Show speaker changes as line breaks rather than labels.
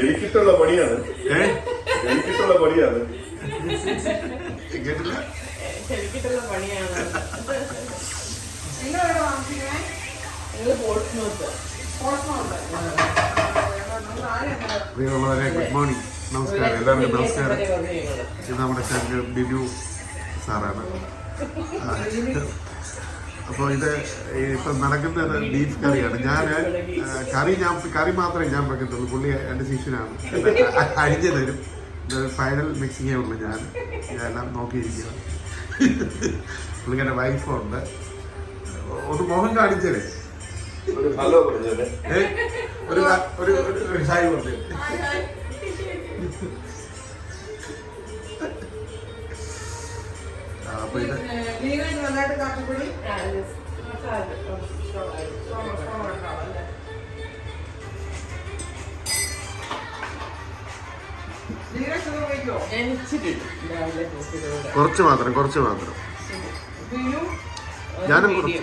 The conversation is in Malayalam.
എനിക്കിട്ടുള്ള പണിയാണ്. എനിക്കിട്ടുള്ള പണിയാണ്.
കേട്ടില്ല? പ്രിയമുള്ളവരെ ഗുഡ് മോർണിംഗ്. നമസ്കാരം. എല്ലാവർക്കും നമസ്കാരം. ഇത് നമ്മുടെ ബിബു സാറാണ്. അപ്പോൾ ഇത് ഇപ്പം നടക്കുന്നത് ബീഫ് കറിയാണ്. ഞാൻ കറി ഞാൻ കറി മാത്രമേ ഞാൻ വെക്കത്തുള്ളൂ. പുള്ളി എന്റെ ശിഷ്യനാണ്. അരിഞ്ഞു തരും. ഇത് ഫൈനൽ മിക്സിങ്ങേ ഉള്ളൂ ഞാൻ. ഞാനെല്ലാം എല്ലാം നോക്കിയിരിക്കുക പുള്ളിക്കാരുടെ വൈഫുണ്ട് ഒന്ന് മുഖം കാണിച്ചേ.
ഒരു?
ഒരു ഒരു ഒരു- ഒരു ഹായ് പറഞ്ഞു അപ്പൊ ഇത് കുറച്ച് മാത്രം കുറച്ച് മാത്രം. ഞാനും കുറച്ച്.